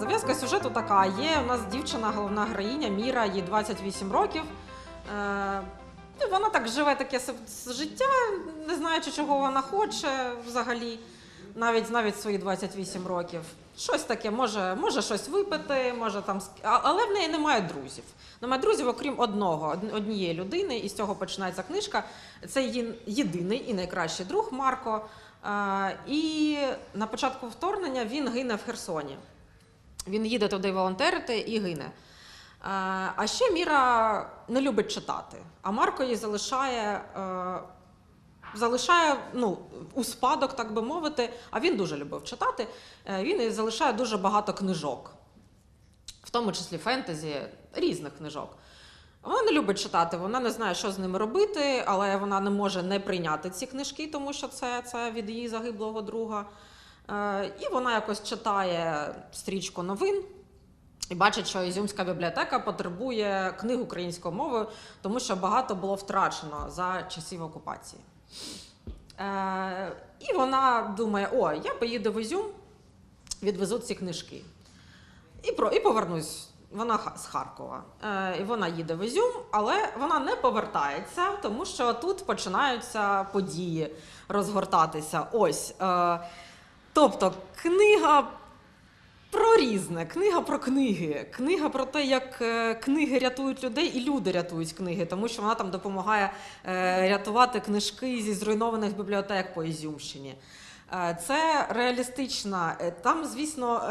Зав'язка сюжету така: є у нас дівчина, головна героїня Міра, їй 28 років. Е, вона так живе таке життя, не знаючи, чого вона хоче взагалі, навіть навіть свої 28 років. Щось таке, може, може щось випити, може там. Але в неї немає друзів. Немає друзів, окрім одного, однієї людини, і з цього починається книжка. Це її єдиний і найкращий друг Марко. Е, І на початку вторгнення він гине в Херсоні. Він їде туди волонтерити і гине. Е, А ще Міра не любить читати, а Марко їй залишає, е, залишає ну, у спадок, так би мовити, а він дуже любив читати. е, Він їй залишає дуже багато книжок, в тому числі фентезі, різних книжок. Вона не любить читати, вона не знає, що з ними робити, але вона не може не прийняти ці книжки, тому що це, це від її загиблого друга. Е, І вона якось читає стрічку новин і бачить, що Ізюмська бібліотека потребує книг українською мовою, тому що багато було втрачено за часів окупації. Е, І вона думає: о, я поїду в Ізюм, відвезу ці книжки. І, про, і повернусь. Вона з Харкова. Е, і вона їде в Ізюм, але вона не повертається, тому що тут починаються події розгортатися. Ось. Е, тобто, книга про різне, книга про книги, книга про те, як е, книги рятують людей, і люди рятують книги, тому що вона там допомагає е, рятувати книжки зі зруйнованих бібліотек по Ізюмщині. Е, Це реалістична. Там, звісно,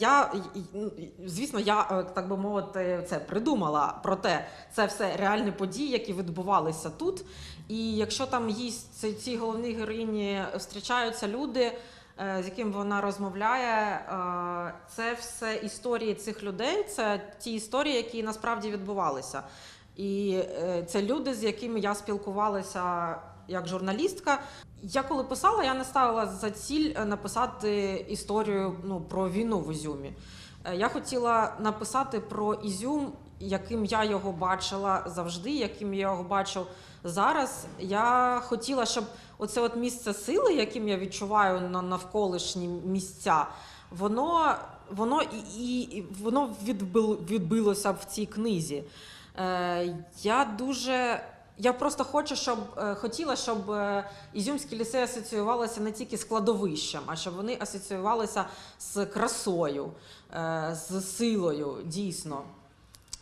я й- звісно, я так би мовити, це придумала. Проте це все реальні події, які відбувалися тут. І якщо там їй ці- цій головній героїні зустрічаються люди, з яким вона розмовляє, е, це все історії цих людей, це ті історії, які насправді відбувалися. І е, це люди, з якими я спілкувалася як журналістка. Я коли писала, я не ставила за ціль е, написати історію ну, про війну в Ізюмі. Е, Я хотіла написати про Ізюм, яким я його бачила завжди, яким я його бачу зараз. Я хотіла, щоб оце от місце сили, яким я відчуваю на навколишні місця, воно, воно і, і, воно відбил, відбилося в цій книзі. Е, я дуже. Я просто хочу, щоб е, хотіла, щоб е, ізюмські ліси асоціювалися не тільки з кладовищем, а щоб вони асоціювалися з красою, е, з силою, дійсно.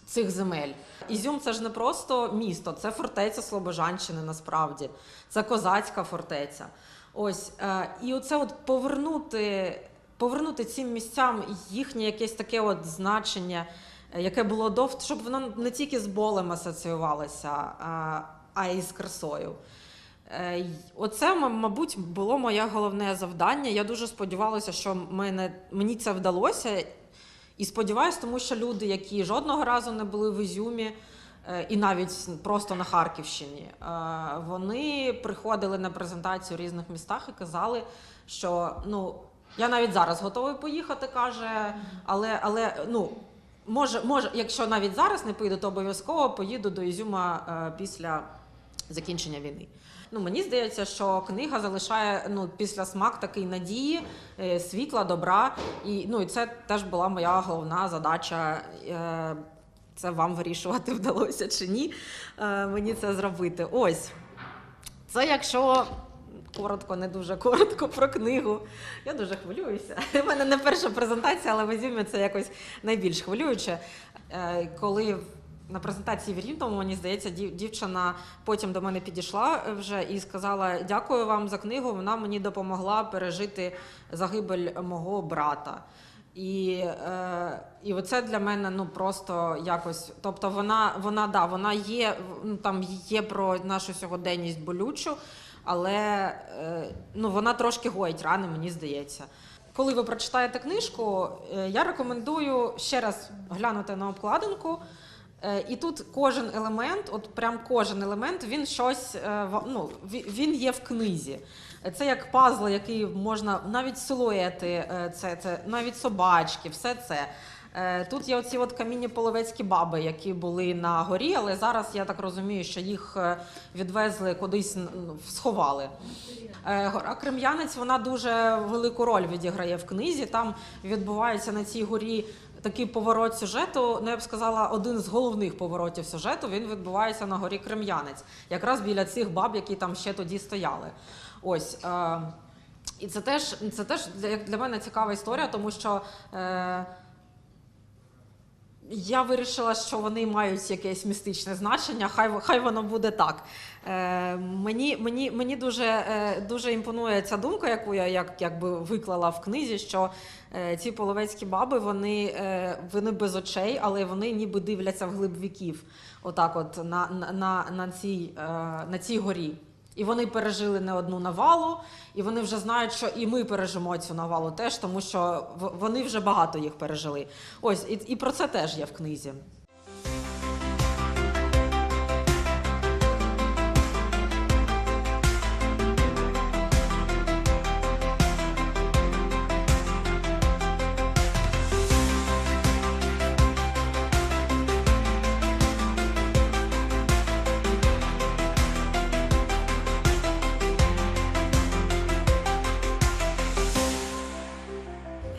Цих земель. Ізюм це ж не просто місто, це фортеця Слобожанщини насправді. Це козацька фортеця. Ось. Е, і оце от повернути, повернути цим місцям їхнє якесь таке от значення, е, яке було до, щоб воно не тільки з болем асоціювалося, а, а й з красою. Е, Оце, мабуть, було моє головне завдання. Я дуже сподівалася, що мене, мені це вдалося. І сподіваюся, тому що люди, які жодного разу не були в Ізюмі, е, і навіть просто на Харківщині, е, вони приходили на презентацію в різних містах і казали, що ну я навіть зараз готовий поїхати, каже, але, але ну. Може, може, якщо навіть зараз не поїду, то обов'язково поїду до Ізюма е, після закінчення війни. Ну, мені здається, що книга залишає ну, після смак такий надії, е, світла, добра. І, ну, і це теж була моя головна задача. Е, це вам вирішувати, вдалося чи ні. Е, мені це зробити. Ось. Це якщо коротко, не дуже коротко про книгу. Я дуже хвилююся. У мене не перша презентація, але в Ізюмі це якось найбільш хвилююче. Коли на презентації в Рівному, мені здається, дів- дівчина потім до мене підійшла вже і сказала: Дякую вам за книгу. Вона мені допомогла пережити загибель мого брата. І, е, і оце для мене ну просто якось. Тобто, вона, вона да, вона є ну, там є про нашу сьогоденність болючу, але е, ну, вона трошки гоїть рани, мені здається. Коли ви прочитаєте книжку, е, я рекомендую ще раз глянути на обкладинку. Е, І тут кожен елемент, от прям кожен елемент, він щось е, ну, він є в книзі. Це як пазл, який можна навіть силуети, е, це, це навіть собачки, все це. Тут є оці от камінні половецькі баби, які були на горі, але зараз я так розумію, що їх відвезли кудись н- сховали. Гора Крем'янець вона дуже велику роль відіграє в книзі. Там відбувається на цій горі такий поворот сюжету. Ну я б сказала, один з головних поворотів сюжету. Він відбувається на горі Крем'янець, якраз біля цих баб, які там ще тоді стояли. Ось. Е, і це теж, це теж для, мене цікава історія, тому що е, я вирішила, що вони мають якесь містичне значення, хай, хай воно буде так. Е, мені, мені, мені дуже, е, дуже імпонує ця думка, яку я як, якби виклала в книзі, що е, ці половецькі баби вони, е, вони без очей, але вони ніби дивляться в глиб віків, отак от на, на, на, на, цій, е, на цій горі. І вони пережили не одну навалу, і вони вже знають, що і ми пережимо цю навалу теж, тому що вони вже багато їх пережили. Ось, і, і про це теж є в книзі.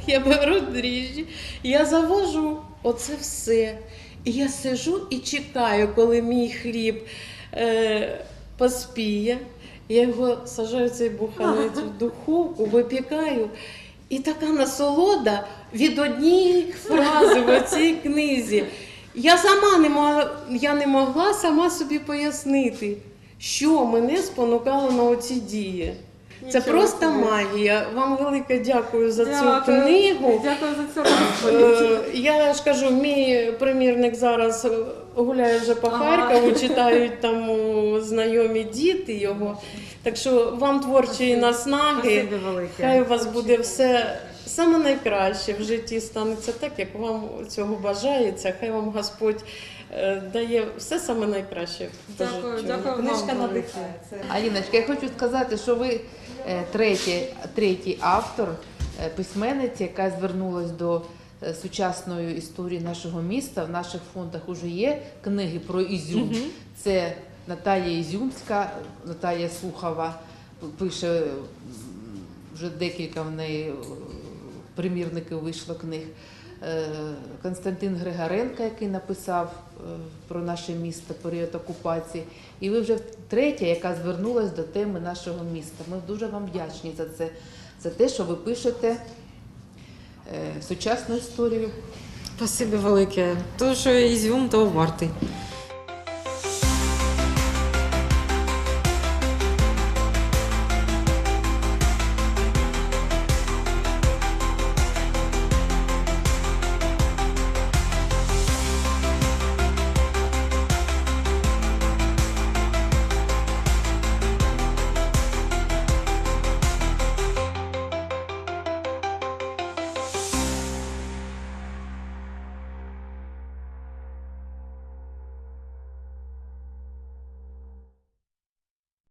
Я беру дріжджі, я завожу оце все. І я сижу і чекаю, коли мій хліб е, поспіє. Я його сажаю цей буханець в духовку, випікаю. І така насолода від однієї фрази в цій книзі. Я сама не могла, я не могла сама собі пояснити, що мене спонукало на оці дії. Це Нічого просто собі. магія. Вам велике дякую за цю книгу. Дякую за цю Е, Я ж кажу, мій примірник зараз гуляє вже по Ага. Харкову, читають там о, знайомі діти його. Так що вам творчої наснаги. Спасибі велике. Хай у вас буде все саме найкраще в житті станеться так, як вам цього бажається. Хай вам Господь дає все саме найкраще. Дякую, дякую Книжка надихає. Аліночка, я хочу сказати, що ви е, третій, третій автор, е, письменниця, яка звернулась до е, сучасної історії нашого міста. В наших фондах вже є книги про Ізюм. Це Наталія Ізюмська, Наталія Сухова пише вже декілька в неї е, примірників вийшло книг. Е, Константин Григоренко, який написав е, про наше місто період окупації. І ви вже третя, яка звернулася до теми нашого міста. Ми дуже вам вдячні за це, за те, що ви пишете е, сучасну історію. Спасибі велике. Тому що Ізюм, то вартий.